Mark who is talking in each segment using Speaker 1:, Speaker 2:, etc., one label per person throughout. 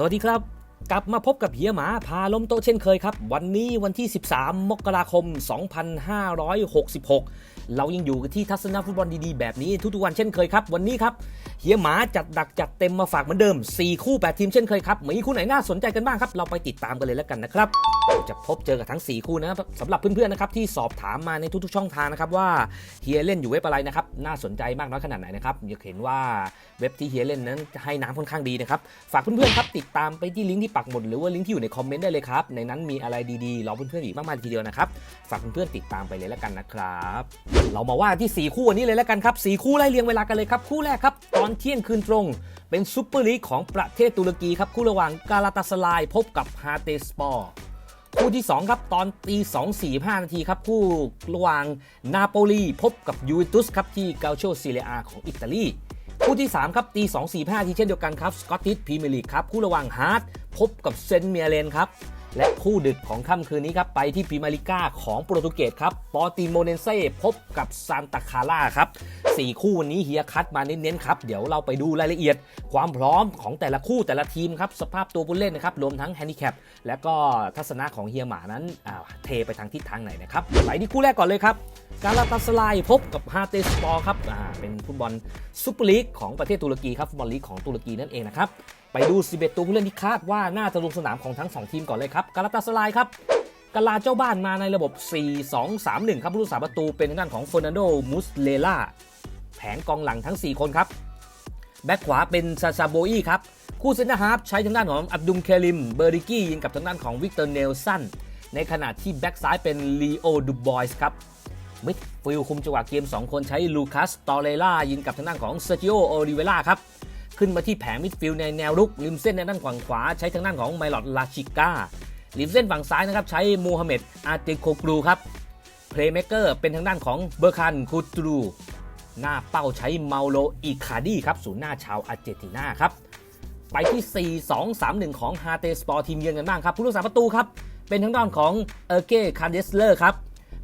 Speaker 1: สวัสดีครับ กลับมาพบกับเฮียหมาพาล้มโต๊ะเช่นเคยครับ วันนี้วันที่ 13 มกราคม 2566 เรายังอยู่กันที่ทัศนฟุตบอลดีๆ แบบนี้ทุกๆวันเช่นเคยครับ วันนี้ครับเฮียหมาจัดดักจัดเต็มมาฝากเหมือนเดิม 4 คู่ 8 ทีมเช่นเคยครับมีคู่ไหนน่าสนใจกันบ้างครับ เราไปติดตามกันเลยแล้วกันนะครับ จะพบเจอกับทั้ง 4 คู่นะสำหรับเพื่อนๆนะครับที่สอบถามมาในทุกๆช่องทางนะครับว่าเฮียเล่นอยู่เว็บอะไรนะครับน่าสนใจมากน้อยขนาดไหนนะครับอยากเห็นว่าเว็บที่เฮียเล่นนั้นให้น้ำค่อนข้างดีนะครับฝากเพื่อนๆครับติดตามไปที่ลิงก์ที่ปักหมุดหรือว่าลิงก์ที่อยู่ในคอมเมนต์ได้เลยครับในนั้นมีอะไรดีๆรอเพื่อนๆอีกมากมายทีเดียวนะครับฝากเพื่อนๆติดตามไปเลยแล้วกันนะครับเรามาว่าที่ 4 คู่วันนี้เลยแล้วกันครับ4คู่ไล่เรียงเวลากันเลยครับคู่แรกครับตอนเที่ยงคืนตรงเป็นซูเปอร์ลีกของประเทศตุรกีครับคู่ระหว่างกาลาตาสลายพบกับฮาเตสปอร์ คู่ที่ 2 ครับ ตอนตี2 4 5 นาทีครับคู่ระหว่างนาโปลีพบกับยูเวนตุสครับที่เกาโชซีเรียอาของอิตาลีคู่ที่ 3 ครับตี2 4 5นาทีเช่นเดียวกันครับสกอตติชพรีเมียร์ลีกครับคู่ระหว่างฮาร์ดพบกับเซนต์เมียเลนครับ และคู่ดึกของค่ำคืนนี้ครับ ไปที่พิมาร์ลีกาของโปรตุเกสครับปอติโมเนเซ่พบกับซานตาคาร่าครับ4คู่วันนี้เฮียคัดมาเน้นๆครับ เดี๋ยวเราไปดูรายละเอียด ความพร้อมของแต่ละคู่แต่ละทีมครับ สภาพตัวผู้เล่นนะครับ รวมทั้งแฮนดิแคปและก็ทัศนะของเฮียหมานั้นอ่าเทไปทางทิศทางไหนนะครับไปที่คู่แรกก่อนเลยครับ กาลาตาสลายพบกับฮาเตสปอร์ครับเป็นฟุตบอลซุปเปอร์ลีกของประเทศตุรกีครับฟุตบอลลีกของตุรกีนั่นเองนะครับ ไปดู 11 ตัวผู้เล่นที่คาดว่าน่าจะลงสนามของทั้ง 2 ทีมก่อนเลยครับกาลาตาสลายครับกาลาเจ้าบ้านมาในระบบ 4-2-3-1 ครับผู้รักษาประตูเป็นทางด้านของเฟอร์นันโดมุสเลล่าแผงกองหลังทั้ง 4 คนครับ แบ็คขวาเป็นซาซาโบอีครับ คู่เซนเตอร์ฮาร์ฟใช้ทางด้านของอับดุลเคลิม เบอร์ริกี้ยิงกับทางด้านของวิกเตอร์เนลสัน ในขณะที่แบ็คซ้ายเป็นลีโอดูบอยส์ครับ มิดฟิลด์คุมจังหวะเกม 2 คนใช้ลูคัสตอเรล่ายิงกับทางด้านของเซอร์จิโอโอริเวล่าครับขึ้นมาที่แผงมิดฟิลด์ในแนวรุกริมเส้นในด้านฝั่งขวาใช้ทางด้านของไมลอดลาชิก้าริมเส้นฝั่งซ้ายนะครับใช้มูฮัมเหม็ดอาร์เตโคกรูครับเพลย์เม k เกอร์เป็นทางด้านของเบอร์คันคูตรูหน้าเป้าใช้เมาโลอิคาดีครับศูนย์หน้าชาวอาร์เจนตินาครับไปที่ 4 2 3 1 ของฮาเตสปอร์ทีมเยือนกันบ้างครับผู้รักษาประตูครับเป็นทางด้านของเออร์เก้คาร์เดสเลอร์ครับ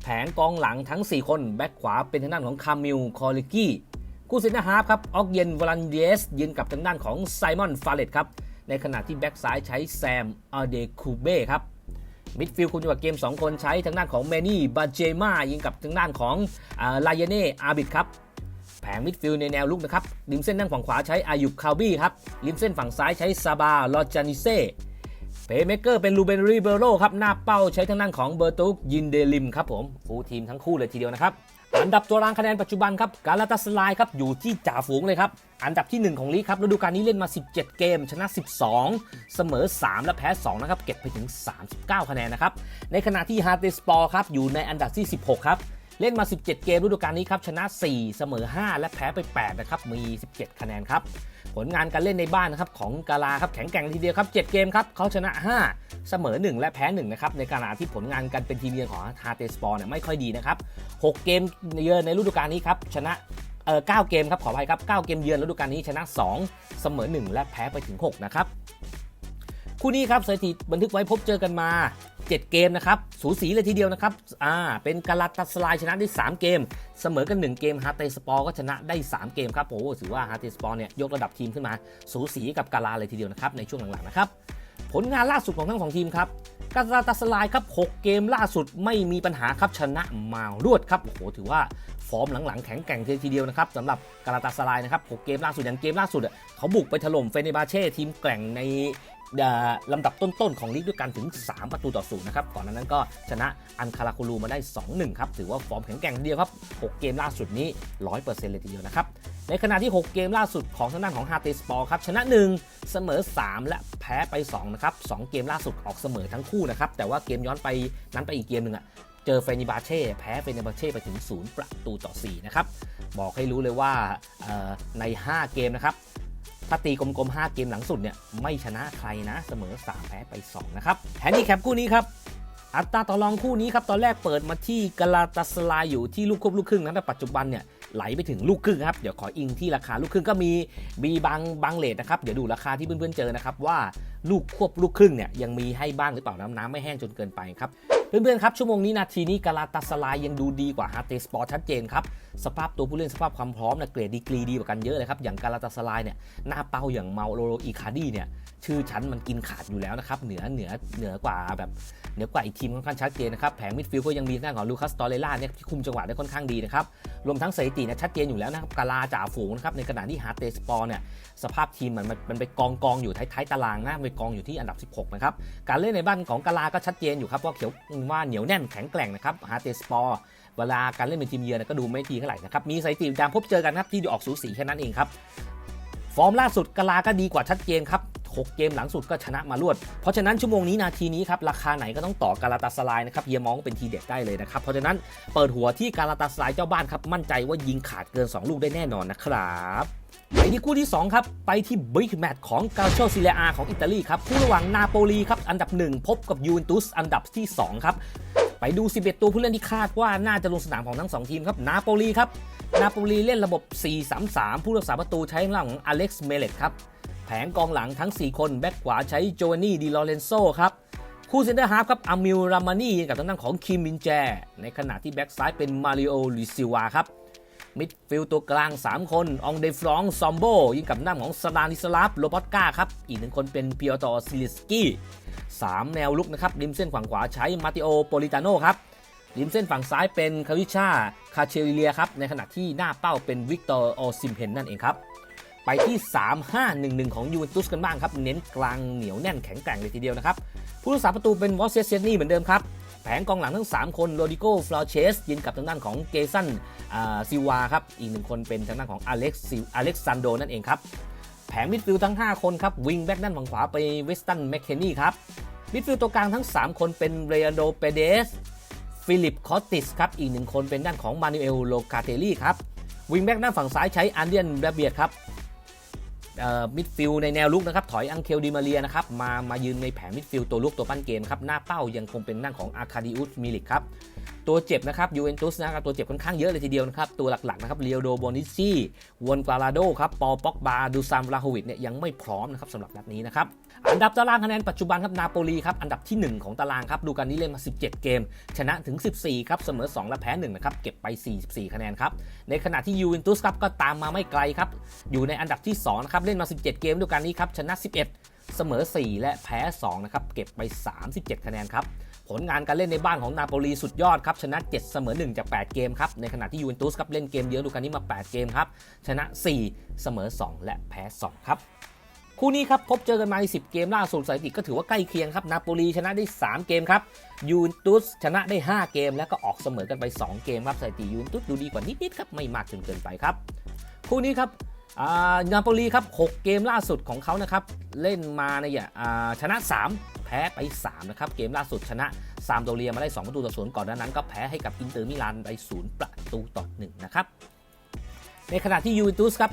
Speaker 1: แผงกองหลังทั้ง 4 คน แบ็คขวาเป็นทางด้านของคามิลคอลิกี้คู่เซนฮาร์ฟครับออกเยนวลันเดสยืนกับทางด้านของไซมอนฟาเลตครับในขณะที่แบ็คซ้ายใช้แซมอาเดคูเบ้ครับมิดฟิลด์คุมจังหวะเกม 2 คนใช้ทางด้านของเมนี่บาเจมายิงกับทางด้านของลายเน่อาบิดครับแผงมิดฟิลด์ในแนวลุกนะครับริมเส้นด้านฝั่งขวาใช้อายุบคาบี้ครับริมเส้นฝั่งซ้ายใช้ซาบาลอจานิเซ่ เพย์เมเกอร์เป็นลูเบนริเบโรครับหน้าเป้าใช้ทางด้านของเบอร์ตุกยินเดลิมครับผมฟูทีมทั้งคู่เลยทีเดียวนะครับอันดับตัวรางคะแนนปัจจุบันครับกาลาตาสลายครับอยู่ที่จ่าฝูงเลยครับ อันดับที่ 1 ของลีกครับฤดูกาลนี้เล่นมา 17 เกม ชนะ 12 เสมอ 3 และแพ้ 2 นะครับ เก็บไปถึง 39 คะแนนนะครับ ในขณะที่ฮาร์เตสปอร์ครับอยู่ในอันดับที่ 16 ครับ เล่นมา 17 เกมฤดูกาลนี้ครับชนะ 4 เสมอ 5 และแพ้ไป 8 นะครับ มี 17 คะแนนครับ ผลงานการเล่นในบ้านนะครับของกาลาครับแข็งแกร่งทีเดียวครับ 7 เกมครับเขาชนะ 5 เสมอ 1 และแพ้1นะครับในขณะที่ผลงานการเป็นทีมเยือนของฮาร์เตสปอร์เนี่ยไม่ค่อยดีนะครับ 6 เกมเยือนในฤดูกาลนี้ครับชนะเออ9เกมครับขออภัยครับ 9 เกมเยือนฤดูกาลนี้ชนะ 2 เสมอ 1 และแพ้ไปถึง 6 นะครับ คู่นี้ครับสถิติบันทึกไว้พบเจอกันมา 7 เกมนะครับสูสีเลยทีเดียวนะครับอ่าเป็นกาลาตาสลายชนะได้ 3 เกม เสมอกัน 1 เกมฮาร์เตสปอร์ก็ชนะได้ 3 เกมครับโอ้ถือว่าฮาร์เตสปอร์เนี่ยยกระดับทีมขึ้นมา สูสีกับกาลาเลยทีเดียวนะครับในช่วงหลังๆนะครับผลงานล่าสุดของทั้งสองทีมครับ กาลาตาสลายครับ 6 เกมล่าสุดไม่มีปัญหาครับชนะมารวดครับ โอ้โห ถือว่าฟอร์มหลังๆ แข็งแกร่งทีเดียวนะครับสำหรับกาลาตาสลายนะครับ 6 เกมล่าสุดอย่างเกมล่าสุดอะเขาบุกไปถล่มเฟเนบาเช่ทีมแกร่งในลำดับต้นๆ ของลีกด้วยกันถึง 3 ประตูต่อศูนย์นะครับ ก่อนหน้านั้นก็ชนะอันคาราคูลูมาได้ 2-1 ครับ ถือว่าฟอร์มแข็งแกร่งเดียวครับ 6 เกมล่าสุดนี้ 100%เลยทีเดียวนะครับ ในขณะที่ 6 เกมล่าสุดของทางด้านของฮาเตสปอร์ครับชนะ 1 เสมอ 3 และแพ้ไป2นะครับ2เกมล่าสุดออกเสมอทั้งคู่นะครับแต่ว่าเกมย้อนไปนั้นไปอีกเกมหนึ่งอะเจอเฟนิบาเช่แพ้เฟนิบาเช่ไปถึง 0 ประตูต่อ 4 นะครับ บอกให้รู้เลยว่าใน 5 เกมนะครับถ้าตีกลมๆ 5 เกมหลังสุดเนี่ยไม่ชนะใครนะเสมอ 3 แพ้ไป 2 นะครับแฮนดี้แคปคู่นี้ครับอัตราต่อรองคู่นี้ครับตอนแรกเปิดมาที่กาลาตาสลายอยู่ที่ลูกควบลูกครึ่งนะแต่ปัจจุบันเนี่ย ไหลไปถึงลูกครึ่งครับ เดี๋ยวขออิงที่ราคาลูกครึ่งก็มีมีบางบางเลทนะครับ เดี๋ยวดูราคาที่เพื่อนๆเจอนะครับว่าลูกควบลูกครึ่งเนี่ยยังมีให้บ้างหรือเปล่าน้ำน้ำไม่แห้งจนเกินไปครับเพื่อนๆครับชั่วโมงนี้นาทีนี้กาลาตาสลายยังดูดีกว่าฮาร์เตสปอร์ชัดเจนครับ สภาพตัวผู้เล่นสภาพความพร้อมเนี่ยเกรดดีกรีดีกว่ากันเยอะเลยครับ อย่างกาลาตาสลายเนี่ยหน้าเป้าอย่างเมาโลโรอีคาดีเนี่ยชื่อชั้นมันกินขาดอยู่แล้วนะครับ เหนือเหนือเหนือกว่าแบบเหนือกว่าอีกทีมค่อนข้างชัดเจนนะครับ แผงมิดฟิลด์ก็ยังมีหน้าของลูคัสตอเรล่าเนี่ยที่คุมจังหวะได้ค่อนข้างดีนะครับ รวมทั้งสถิติเนี่ยชัดเจนอยู่แล้วนะครับกาลาจ่าฝูงนะครับในขณะที่ฮาร์เตสปอร์เนี่ยสภาพทีมมันมันไปกองกองอยู่ท้ายๆตารางนะไปกองอยู่ที่อันดับ 16 นะครับ การเล่นในบ้านของกาลาก็ชัดเจนอยู่ครับว่าเขียวว่าเหนียวแน่นแข็งแกร่งนะครับฮาร์เตสปอร์ เวลาการเล่นเป็นทีมเยือนก็ดูไม่ดีเท่าไหร่นะครับ มีสถิติการพบเจอกันครับที่ดูออกสูสีแค่นั้นเองครับ ฟอร์มล่าสุดกาลาก็ดีกว่าชัดเจนครับ6 เกมหลังสุดก็ชนะมารวด เพราะฉะนั้นชั่วโมงนี้นาทีนี้ครับราคาไหนก็ต้องต่อกาลาตาสลายนะครับเฮียมองเป็นทีเด็ดได้เลยนะครับ เพราะฉะนั้นเปิดหัวที่กาลาตาสลายเจ้าบ้านครับมั่นใจว่ายิงขาดเกิน 2 ลูกได้แน่นอนนะครับไปที่คู่ที่ 2 ครับ ไปที่บิ๊กแมตช์ของกาโชซิเลอาของอิตาลีครับ คู่ระหว่างนาโปลีครับ อันดับ 1 พบกับยูเวนตุสอันดับที่ 2 ครับ ไปดู 11 ตัวผู้เล่นที่คาดว่าน่าจะลงสนามของทั้ง 2 ทีมครับ นาโปลีครับ นาโปลีเล่นระบบ 4-3-3 ผู้รักษาประตูใช้ทางของอเล็กซ์ เมเลตครับ แผงกองหลังทั้ง 4 คน แบ็กขวาใช้โจวานนี่ ดิลอเรนโซครับ คู่เซนเตอร์ฮาฟครับ อามิล รามานี่ กับทางด้านของคิมมินแจ ในขณะที่แบ็กซ้ายเป็นมาริโอลิซิวาครับ มิดฟิลด์ตัวกลาง 3 คน องเดฟรองซอมโบ ยิงกับหน้าของสลานิสลาฟโรบอตกาครับ อีกหนึ่งคนเป็นเปียโตซิลิสกี้สามแนวลุกนะครับ ริมเส้นฝั่งขวาใช้มาติโอโปลิตาโนครับ ริมเส้นฝั่งซ้ายเป็นคาริชาคาเชลิเลียครับ ในขณะที่หน้าเป้าเป็นวิกตอร์โอซิมเพนนั่นเองครับไปที่ 3-5-1-1 ของยูเวนตุสกันบ้างครับ เน้นกลางเหนียวแน่นแข็งแกร่งเลยทีเดียวนะครับ ผู้รักษาประตูเป็นวอสเซเซนี่เหมือนเดิมครับ แผงกองหลังทั้ง 3 คนโรดิโกฟลอเชสยิงกับทางด้านของเกซันซิวาครับ อีกหนึ่งคนเป็นทางด้านของอเล็กซ์อเล็กซานโดนั่นเองครับ แผงมิดฟิลด์ทั้ง 5 คนครับ วิงแบ็กด้านฝั่งขวาไปเวสตันแมคเคนนี่ครับ มิดฟิลด์ตัวกลางทั้ง 3 คนเป็นเรอันโดเปเดส ฟิลิปคอติสครับ อีกหนึ่งคนเป็นด้านของมานูเอลโลกาเตลี่ครับ วิงแบ็กด้านฝั่งซ้ายใช้อันเดียนแบเบียดครับ มิดฟิลในแนวลุกนะครับถอยอังเคลดิมาเรียนะครับมามายืนในแผงมิดฟิลตัวลุกตัวปั้นเกมครับหน้าเป้ายังคงเป็นด้านของอาคาดิอุสมิลิกครับ ตัวเจ็บนะครับยูเวนตุสนะครับตัวเจ็บค่อนข้างเยอะเลยทีเดียวนะครับ ตัวหลักๆนะครับเรียวโดโบนิซีวนกวาลาโดครับปอป็อกบาดูซามลาโฮวิดเนี่ยยังไม่พร้อมนะครับสำหรับนัดนี้นะครับอันดับตารางคะแนนปัจจุบันครับนาโปลีครับอันดับที่ 1 ของตารางครับดูกันนี้เล่นมา 17 เกม ชนะถึง 14 ครับเสมอ 2 และแพ้1นะครับเก็บไป 44 คะแนนครับในขณะที่ยูเวนตุสครับก็ตามมาไม่ไกลครับอยู่ในอันดับที่2นะครับเล่นมา 17 เกมด้วยกันนี้ครับชนะ 11 เสมอ 4 และแพ้2นะครับเก็บไป 37 คะแนนครับ ผลงานการเล่นในบ้านของนาโปลีสุดยอดครับชนะ 7 เสมอ 1 จาก 8 เกมครับ ในขณะที่ยูเวนตุสครับเล่นเกมเยอะดูกันนี้มา 8 เกมครับ ชนะ 4 เสมอ 2 และแพ้ 2 ครับคู่นี้ครับพบเจอกันมาใน10 เกมล่าสุดสถิติก็ถือว่าใกล้เคียงครับนาโปลีชนะได้ 3 เกมครับยูเวนตุสชนะได้ 5 เกม แล้วก็ออกเสมอกันไป 2 เกมครับสถิติยูเวนตุสดูดีกว่านิดๆครับไม่มากจนเกินไปครับคู่นี้ครับ นาโปลีครับ 6 เกมล่าสุดของเขานะครับ เล่นมาในยอ่าชนะ 3 แพ้ไป 3 นะครับ เกมล่าสุดชนะซามโดเรียมาได้ 2 ประตูต่อศูนย์ก่อนหน้านั้นก็แพ้ให้กับอินเตอร์มิลานไป 0 ประตูต่อ 1 นะครับ ในขณะที่ยูเวนตุสครับ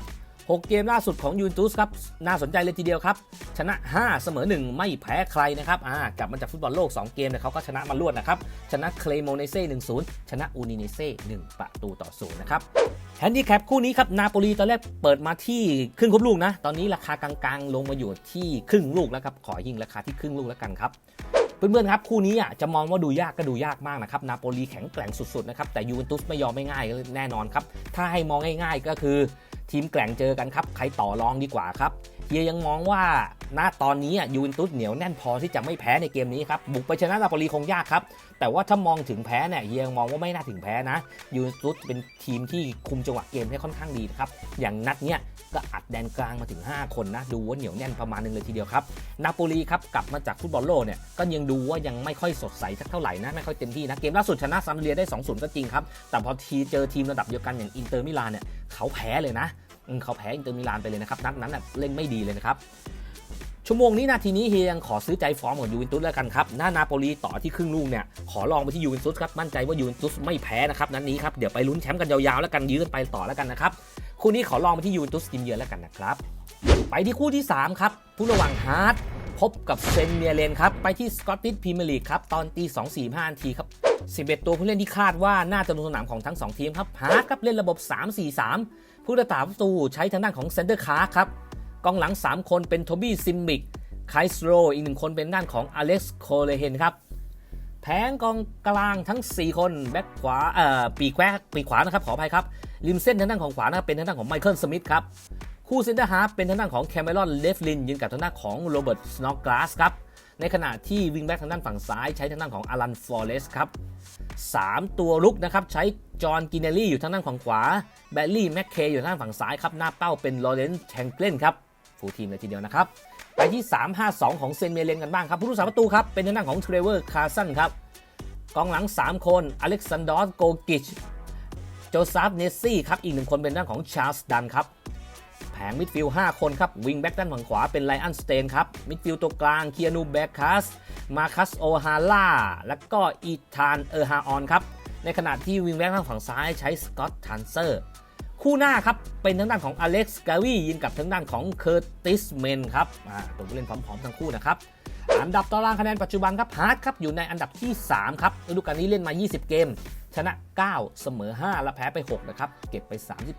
Speaker 1: 6 เกมล่าสุดของยูนตุสครับ น่าสนใจเลยทีเดียวครับ ชนะ 5 เสมอ 1 ไม่แพ้ใครนะครับอ่ากลับมาจากฟุตบอลโลก 2 เกมเนี่ยเขาก็ชนะมารวดนะครับ ชนะเคลโมเนเซ่1-0 ชนะอูนิเนเซ่1ประตูต่อ0นะครับแฮนดี้แคปคู่นี้ครับ นาโปลีตอนแรกเปิดมาที่ครึ่งครบลูกนะ ตอนนี้ราคากลางๆ ลงมาอยู่ที่ครึ่งลูกแล้วครับ ขอยิงราคาที่ครึ่งลูกแล้วกันครับเพื่อนๆครับคู่นี้อะจะมองว่าดูยากก็ดูยากมากนะครับนาโปลีแข็งแกร่งสุดๆนะครับแต่ยูเวนตุสไม่ยอมไม่ง่ายแน่นอนครับถ้าให้มองง่ายๆก็คือ ทีมแกร่งเจอกันครับ ใครต่อรองดีกว่าครับ ฮียยังมองว่าณตอนนี้ยูเวนตุสเหนียวแน่นพอที่จะไม่แพ้ในเกมนี้ครับบุกไปชนะนาโปลีคงยากครับ แต่ว่าถ้ามองถึงแพ้เนี่ยเฮียยังมองว่าไม่น่าถึงแพ้นะยูเวนตุสเป็นทีมที่คุมจังหวะเกมได้ค่อนข้างดีนะครับอย่างนัดเนี้ยก็อัดแดนกลางมาถึง 5 คนนะดูว่าเหนียวแน่นประมาณนึงเลยทีเดียวครับนาโปลีครับกลับมาจากฟุตบอลโลกเนี่ยก็ยังดูว่ายังไม่ค่อยสดใสสักเท่าไหร่นะไม่ค่อยเต็มที่นะเกมล่าสุดชนะซัมเรียได้2-0ก็จริงครับแต่พอทีเจอทีมระดับเดียวกันอย่างอินเตอร์มิลานเนี่ยเขาแพ้เลยนะ เขาแพ้อินเตอร์มิลานไปเลยนะครับนัดนั้นเล่นไม่ดีเลยนะครับชั่วโมงนี้นาทีนี้เฮียยังขอซื้อใจฟอร์มของยูเวนตุสแล้วกันครับ หน้านาโปลีต่อที่ครึ่งลูกเนี่ยขอลองไปที่ยูเวนตุสครับ มั่นใจว่ายูเวนตุสไม่แพ้นะครับนัดนี้ครับเดี๋ยวไปลุ้นแชมป์กันยาวๆแล้วกันยื้อกันไปต่อแล้วกันนะครับคู่นี้ขอลองไปที่ยูเวนตุสทีมเยือนแล้วกันนะครับไปที่คู่ที่ 3 ครับผู้ระหว่างฮาร์ด พบกับเซนเมียเลนครับ ไปที่สกอตติชพรีเมียร์ลีกครับ ตอนตี2 4 5นาทีครับ 11 ตัวผู้เล่นที่คาดว่าน่าจะลงสนามของทั้ง 2 ทีมครับฮาร์ดครับเล่นระบบ 3-4-3 ผู้รักษาประตูใช้ทางด้านของเซนเตอร์คาร์ครับกองหลัง 3 คนเป็นโทบี้ซิมบิกไคสโรอีกหนึ่งคนเป็นด้านของอเล็กซ์โคเลเฮนครับแผงกองกลางทั้ง 4 คนแบ็คขวาเอ่อปีกแควปีกขวานะครับขออภัยครับริมเส้นทางด้านของขวานะครับเป็นทางด้านของไมเคิลสมิธครับ คู่เซนเตอร์ฮาร์ฟเป็นทางด้านของแคมเมรอนเลฟลินยืนกับทางด้านของโรเบิร์ตสโนกลาสครับในขณะที่วิงแบ็กทางด้านฝั่งซ้ายใช้ทางด้านของอลันฟอร์เรสครับ3ตัวลุกนะครับใช้จอห์นกินเนลลี่อยู่ทางด้านฝั่งขวาแบลลี่แมคเคอยู่ทางด้านฝั่งซ้ายครับหน้าเป้าเป็นลอเรนซ์แชงเกลนครับฟูลทีมเลยทีเดียวนะครับไปที่ 3-5-2 ของเซนเมเลนกันบ้างครับผู้รักษาประตูครับเป็นทางด้านของเทรเวอร์คาร์สันครับกองหลัง 3 คนอเล็กซานดอร์โกกิชโจซาฟเนสซี่ครับอีกหนึ่งคนเป็นด้านของชาร์ลส์ดันครับ งมิดฟิลด์5คนครับวิงแบ็กด้านฝั่งขวาเป็นไลอันสเตนครับมิดฟิลด์ตัวกลางเคียนูแบคคัสมาคัสโอฮาร่าและก็อีธานเออร์ฮาออนครับในขณะที่วิงแบ็กทางฝั่งซ้ายใช้สกอตทันเซอร์คู่หน้าครับ เป็นทางด้านของอเล็กซ์กาวียิงกับทางด้านของเคอร์ติสเมนครับตัวผู้เล่นพร้อมๆทั้งคู่นะครับอันดับตารางคะแนนปัจจุบันครับฮาร์ดครับอยู่ในอันดับที่ 3 ครับฤดูกาลนี้เล่นมา 20 เกม ชนะ 9 เสมอ 5 และแพ้ไป 6 นะครับ เก็บไป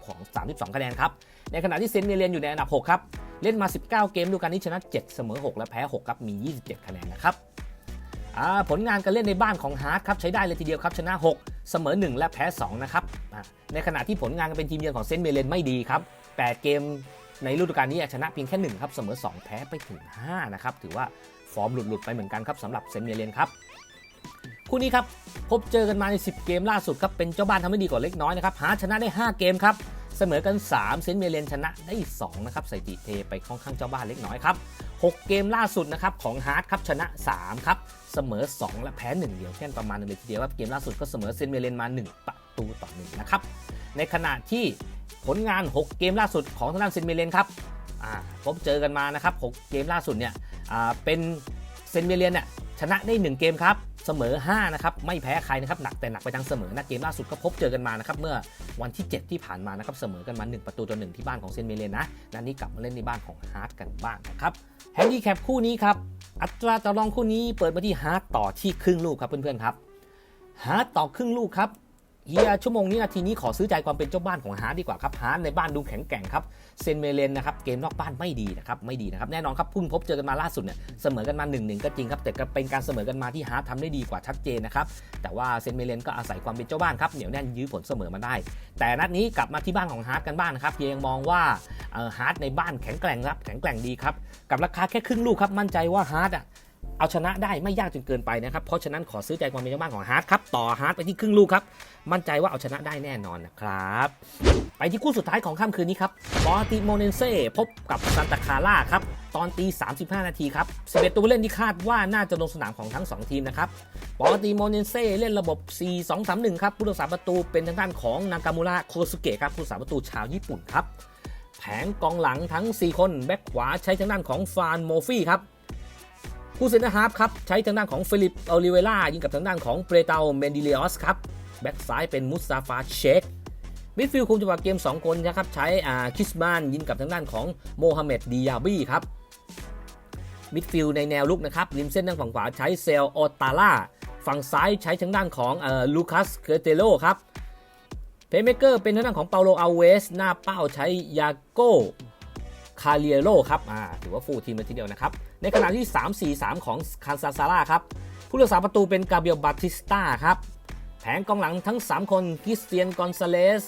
Speaker 1: 30 32 คะแนนครับ ในขณะที่เซนเมเรียนอยู่ในอันดับ 6 ครับ เล่นมา 19 เกมดูกาลนี้ชนะ 7 เสมอ 6 และแพ้ 6 ครับ มี 27 คะแนนนะครับผลงานการเล่นในบ้านของฮาร์ดครับใช้ได้เลยทีเดียวครับชนะ 6 เสมอ 1 และแพ้ 2 นะครับ ในขณะที่ผลงานเป็นทีมเยือนของเซนเมเรียนไม่ดีครับ 8 เกมในฤดูกาลนี้ชนะเพียงแค่ 1 ครับ เสมอ 2 แพ้ไปถึง 5 นะครับ ถือว่าฟอร์มหลุดๆไปเหมือนกันครับสำหรับเซนเมเรียนครับ คู่นี้ครับพบเจอกันมาใน 10 เกมล่าสุดครับเป็นเจ้าบ้านทำได้ดีกว่าเล็กน้อยนะครับฮาร์ดชนะได้ 5 เกมครับเสมอกัน 3 เซนเมเรียนชนะได้2นะครับสถิติเทไปค่อนข้างเจ้าบ้านเล็กน้อยครับ 6 เกมล่าสุดนะครับของฮาร์ดครับชนะ3ครับเสมอ 2 และแพ้ 1 เดียวแค่ประมาณนึงเลยทีเดียวครับเกมล่าสุดก็เสมอเซนเมเรียนมา 1 ประตูต่อ1นะครับในขณะที่ผลงาน 6 เกมล่าสุดของทางด้านเซนเมเรียนครับพบเจอกันมานะครับ 6 เกมล่าสุดเนี่ยเป็นเซนเมเรียนเนี่ย ชนะได้ 1 เกมครับ เสมอ 5 นะครับ ไม่แพ้ใครนะครับ หนักแต่หนักไปทางเสมอนะเกมล่าสุดก็พบเจอกันมานะครับ เมื่อวันที่ 7 ที่ผ่านมานะครับ เสมอกันมา 1 ประตูต่อ1ที่บ้านของเซนเมเลนนะนันนี้กลับมาเล่นในบ้านของฮาร์ดกันบ้างนะครับแฮนดี้แคปคู่นี้ครับ อัตราต่อรองคู่นี้เปิดมาที่ฮาร์ดต่อที่ครึ่งลูกครับเพื่อนๆครับฮาร์ดต่อครึ่งลูกครับ เฮียชั่วโมงนี้นาทีนี้ขอซื้อใจความเป็นเจ้าบ้านของฮาร์ดดีกว่าครับฮาร์ดในบ้านดูแข็งแกร่งครับเซนเมเลนนะครับเกมนอกบ้านไม่ดีนะครับไม่ดีนะครับแน่นอนครับเพุ่งพบเจอกันมาล่าสุดเนี่ยเสมอกันมา1นึก็จริงครับแต่เป็นการเสมอกันมาที่ฮาร์ดทำได้ดีกว่าชัดเจนนะครับแต่ว่าเซนเมเลนก็อาศัยความเป็นเจ้าบ้านครับเหนียวแน่นยื้อผลเสมอมาได้ แต่นัดนี้กลับมาที่บ้านของฮาร์ดกันบ้างนะครับเฮียยังมองว่าฮาร์ดในบ้านแข็งแกร่งครับแข็งแกร่งดีครับกับราคาแค่ครึ่งลูกครับมั่นใจว่าฮาร์ดอะ เอาชนะได้ไม่ยากจนเกินไปนะครับ เพราะฉะนั้นขอซื้อใจความเป็นเจ้าบ้านของฮาร์ดครับ ต่อฮาร์ดไปที่ครึ่งลูกครับ มั่นใจว่าเอาชนะได้แน่นอนนะครับ ไปที่คู่สุดท้ายของค่ำคืนนี้ครับปอติโมเนเซ่พบกับซันตาคาร่าครับ ตอนตี 35 นาทีครับ11ตัวเล่นที่คาดว่าน่าจะลงสนามของทั้ง 2 ทีมนะครับปอติโมเนเซ่เล่นระบบ 4-2-3-1 ครับ ผู้รักษาประตูเป็นทางด้านของนากามูระโคสุเกะครับ ผู้รักษาประตูชาวญี่ปุ่นครับ แผงกองหลังทั้ง 4 คน แบ็คขวาใช้ทางด้านของฟานโมฟี่ครับ ผู้เซนเตอร์ฮาร์ฟครับ ใช้ทางด้านของฟิลิปโอลิเวล่ายิงกับทางด้านของเปรเตาเมนดิเลอสครับ แบ็กซ้ายเป็นมุสตาฟาเชคมิดฟิลด์คุมจังหวะเกม 2 คนนะครับ ใช้อ่าคิสมานยิงกับทางด้านของโมฮัมเหม็ดดิยาบีครับมิดฟิลด์ในแนวลุกนะครับริมเส้นทางฝั่งขวาใช้เซลโอตาล่าฝั่งซ้ายใช้ทางด้านของลูคัสเคเตโลครับเพย์เมเกอร์เป็นทางด้านของเปาโลอัลเวส หน้าเป้าใช้ยาโก้คาเลียโลครับอ่าถือว่าฟูทีมเลยทีเดียวนะครับ ในขณะที่ 3-4-3 ของคานซาซาร่าครับ ผู้รักษาประตูเป็นกาเบียลบาติสตาครับ แผงกองหลังทั้ง 3 คนคริสเตียนกอนซาเลส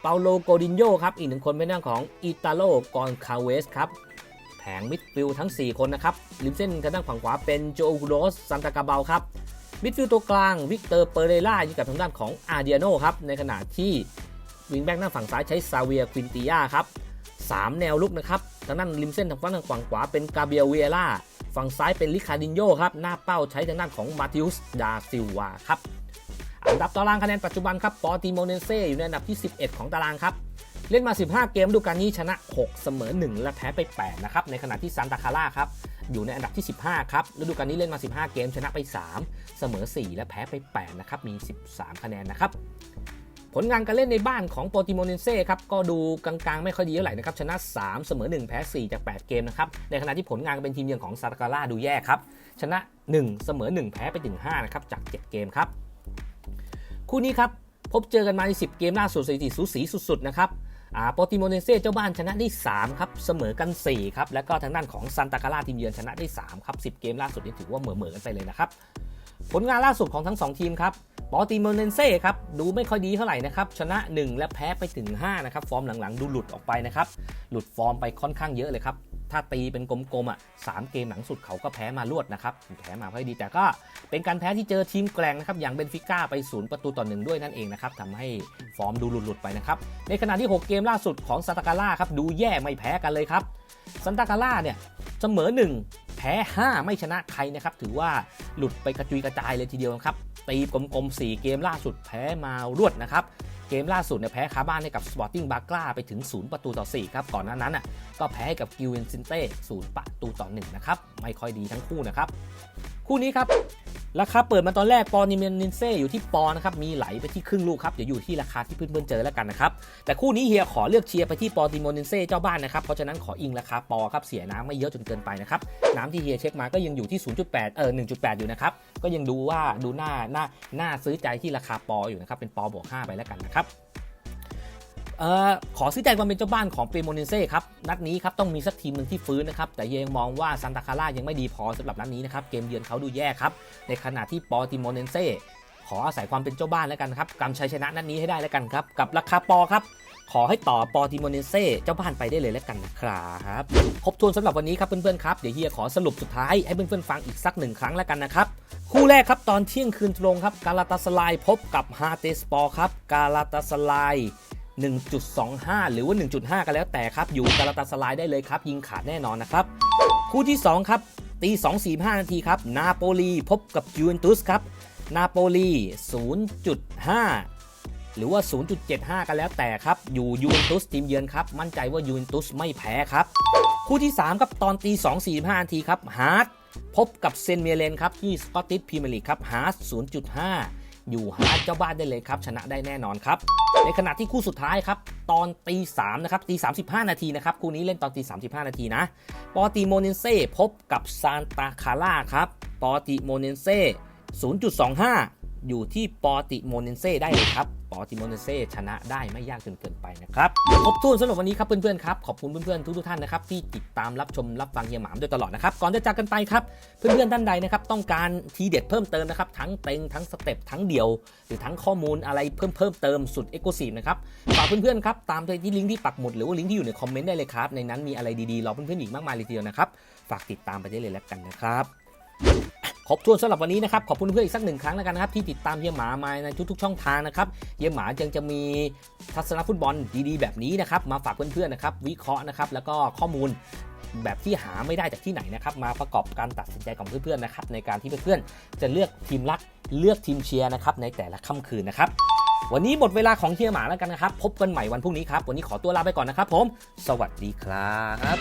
Speaker 1: เปาโลโกดินโยครับ อีกหนึ่งคนเป็นเรื่องของอิตาโลกอนคาเวสครับ แผงมิดฟิลด์ทั้ง 4 คนนะครับ ริมเส้นทางด้านฝั่งขวาเป็นโจโรสซันตากาเบาครับ มิดฟิลด์ตัวกลางวิกเตอร์เปเรล่าอยู่กับทางด้านของอาเดียโนครับ ในขณะที่วิงแบ็กหน้าฝั่งซ้ายใช้ซาเวียควินติยาครับ 3 แนวลุกนะครับทางด้านริมเส้นทางฝั่งทางฝั่งขวาเป็นกาเบรียลเวียร่าฝั่งซ้ายเป็นลิคาดินโยครับ หน้าเป้าใช้ทางด้านของมาติอุสดาซิลวาครับ อันดับตารางคะแนนปัจจุบันครับปอติโมเนเซอยู่ในอันดับที่ 11 ของตารางครับ เล่นมา 15 เกมดูกาลนี้ชนะ 6 เสมอ 1 และแพ้ไป 8 นะครับ ในขณะที่ซานตาคาร่าครับ อยู่ในอันดับที่ 15 ครับฤดูกาลนี้เล่นมา 15 เกมชนะไป 3 เสมอ 4 และแพ้ไป 8 นะครับ มี 13 คะแนนนะครับ ผลงานการเล่นในบ้านของโปรติโมเนเซ่ครับก็ดูกลางๆ ไม่ค่อยดีเท่าไหร่นะครับชนะ 3 เสมอ 1 แพ้ 4 จาก 8 เกมนะครับในขณะที่ผลงานเป็นทีมเยือนของซาตาคาร่าดูแย่ครับชนะ 1 เสมอ 1 แพ้ไปถึง5นะครับจาก 7 เกมครับคู่นี้ครับพบเจอกันมาใน 10 เกมล่าสุดสถิติสูสีสุดๆนะครับอ่าโปรติโมเนเซ่เจ้าบ้านชนะได้3ครับเสมอกัน4ครับแล้วก็ทางด้านของซันตาคาร่าทีมเยือนชนะได้3ครับ10 เกมล่าสุดนี่ถือว่าเหมือๆกันไปเลยนะครับ ผลงานล่าสุดของทั้ง 2 ทีมครับปอติโมเนนเซ่ครับดูไม่ค่อยดีเท่าไหร่นะครับ ชนะ 1 และแพ้ไปถึง 5 นะครับ ฟอร์มหลังๆ ดูหลุดออกไปนะครับ หลุดฟอร์มไปค่อนข้างเยอะเลยครับ ถ้าตีเป็นกลมๆอะสามเกมหลังสุดเขาก็แพ้มารวดนะครับ แพ้มาค่อดีแต่ก็เป็นการแพ้ที่เจอทีมแกร่งนะครับ อย่างเบนฟิก้าไปศูนย์ประตูต่อหนึ่งด้วยนั่นเองนะครับทำให้ฟอร์มดูหลุดๆไปนะครับในขณะที่ 6 เกมล่าสุดของซาตาการ่าครับดูแย่ไม่แพ้กันเลยครับ ซันตาการ่าเนี่ยเสมอ 1 แพ้ 5 ไม่ชนะใครนะครับ ถือว่าหลุดไปกระจุยกระจายเลยทีเดียวนะครับ ตีกลมๆ 4 เกมล่าสุดแพ้มารวดนะครับ เกมล่าสุดเนี่ยแพ้คาบ้านให้กับ Sporting b a g l a ไปถึง 0 ประตูต่อ 4 ครับ ก่อนหน้านั้นอะก็แพ้ให้กับกิวเอนซินเต้0ประตูต่อ 1 นะครับ ไม่ค่อยดีทั้งคู่นะครับ คู่นี้ครับ ราคาเปิดมาตอนแรกปอนิเมนนินเซ่อยู่ที่ปอนะครับมีไหลไปที่ครึ่งลูกครับเดี๋ยวอยู่ที่ราคาที่เพื่อนๆเจอแล้วกันนะครับแต่คู่นี้เฮียขอเลือกเชียร์ไปที่ปอติโมนินเซ่เจ้าบ้านนะครับเพราะฉะนั้นขออิงราคาปอครับเสียน้ำไม่เยอะจนเกินไปนะครับน้ำที่เฮียเช็คมาก็ยังอยู่ที่ 0.8 เออ 1.8 อยู่นะครับก็ยังดูว่าดูหน้าหน้าหน้าซื้อใจที่ราคาปออยู่นะครับเป็นปอบวก5ไปแล้วกันนะครับ เออขอซื้อใจความเป็นเจ้าบ้านของเปโมเนเซ่ครับ นัดนี้ครับต้องมีสักทีมหนึ่งที่ฟื้นนะครับ แต่ยังมองว่าซันตาคาร่ายังไม่ดีพอสำหรับนัดนี้นะครับ เกมเยือนเขาดูแย่ครับ ในขณะที่ปอติโมเนเซ่ขออาศัยความเป็นเจ้าบ้านแล้วกันครับกำชัยชนะนัดนี้ให้ได้แล้วกันครับ กับราคาปอครับ ขอให้ต่อปอติโมเนเซ่เจ้าบ้านไปได้เลยแล้วกันนะครับครบถ้วนสำหรับวันนี้ครับเพื่อนๆครับเดี๋ยวเฮียขอสรุปสุดท้ายให้เพื่อนๆฟังอีกสักหนึ่งครั้งแล้วกันนะครับคู่แรกครับตอนเที่ยงคืนตรงครับกาลาตาสลายพบกับฮาเตสปอร์ครับกาลาตาสลาย 1.25 หรือว่า 1.5 กันแล้วแต่ครับ อยู่กาลาตาสไลายได้เลยครับ ยิงขาดแน่นอนนะครับ คู่ที่ 2 ครับ ตี 2.45 นาทีครับ นาโปลีพบกับยูเวนตุสครับ นาโปลี 0.5 หรือว่า 0.75 กันแล้วแต่ครับ อยู่ยูเวนตุสทีมเยือนครับ มั่นใจว่ายูเวนตุสไม่แพ้ครับ คู่ที่ 3 ครับ ตอนตี 2.45 นาทีครับ ฮาร์ดพบกับเซนเมียเลนครับที่สกอตติชพรีเมียร์ลีกครับ ฮาร์ด0.5 อยู่ฮาร์ดเจ้าบ้านได้เลยครับ ชนะได้แน่นอนครับ ในขณะที่คู่สุดท้ายครับ ตอนตีสามนะครับตีสานาทีนะครับ คู่นี้เล่นตอนตีสานาทีนะ ปอติโมเนนเซ่พบกับซานตาคาร่าครับ ปอติโมเนนเซ่0.25 อยู่ที่ปอติโมเนเซ่ได้เลยครับปอติโมเนนเซ่ชนะได้ไม่ยากจนเกินไปนะครับครบถ้วนสำหรับวันนี้ครับเพื่อนๆครับขอบคุณเพื่อนๆทุกๆท่านนะครับที่ติดตามรับชมรับฟังเฮียหมามโดยตลอดนะครับก่อนจะจากกันไปครับเพื่อนๆท่านใดนะครับต้องการทีเด็ดเพิ่มเติมนะครับทั้งเต็งทั้งสเต็ปทั้งเดี่ยว หรือทั้งข้อมูลอะไรเพิ่มเพิ่มเติมสุดเอ็กซ์คลูซีฟนะครับฝากเพื่อนๆครับตามไปที่ลิงก์ที่ปักหมุดหรือว่าลิงก์ที่อยู่ในคอมเมนต์ได้เลยครับในนั้นมีอะไรดีๆรอเพื่อนๆอีกมากมายเลยทีเดียวนะครับฝากติดตามไปได้เลยแล้วกันนะครับ ครบถ้วนสำหรับวันนี้นะครับ ขอบคุณเพื่อนอีกสักหนึ่งครั้งแล้วกันนะครับ ที่ติดตามเฮียหมามาในทุกๆ ช่องทางนะครับเฮียหมายังจะมีทัศนฟุตบอลดีๆ แบบนี้นะครับ มาฝากเพื่อนๆนะครับ วิเคราะห์นะครับ แล้วก็ข้อมูลแบบที่หาไม่ได้จากที่ไหนนะครับ มาประกอบการตัดสินใจของเพื่อนๆนะครับในการที่เพื่อนๆจะเลือกทีมรักเลือกทีมเชียร์นะครับในแต่ละค่ำคืนนะครับ วันนี้หมดเวลาของเฮียหมาแล้วกันนะครับ พบกันใหม่วันพรุ่งนี้ครับ วันนี้ขอตัวลาไปก่อนนะครับผม สวัสดีครับ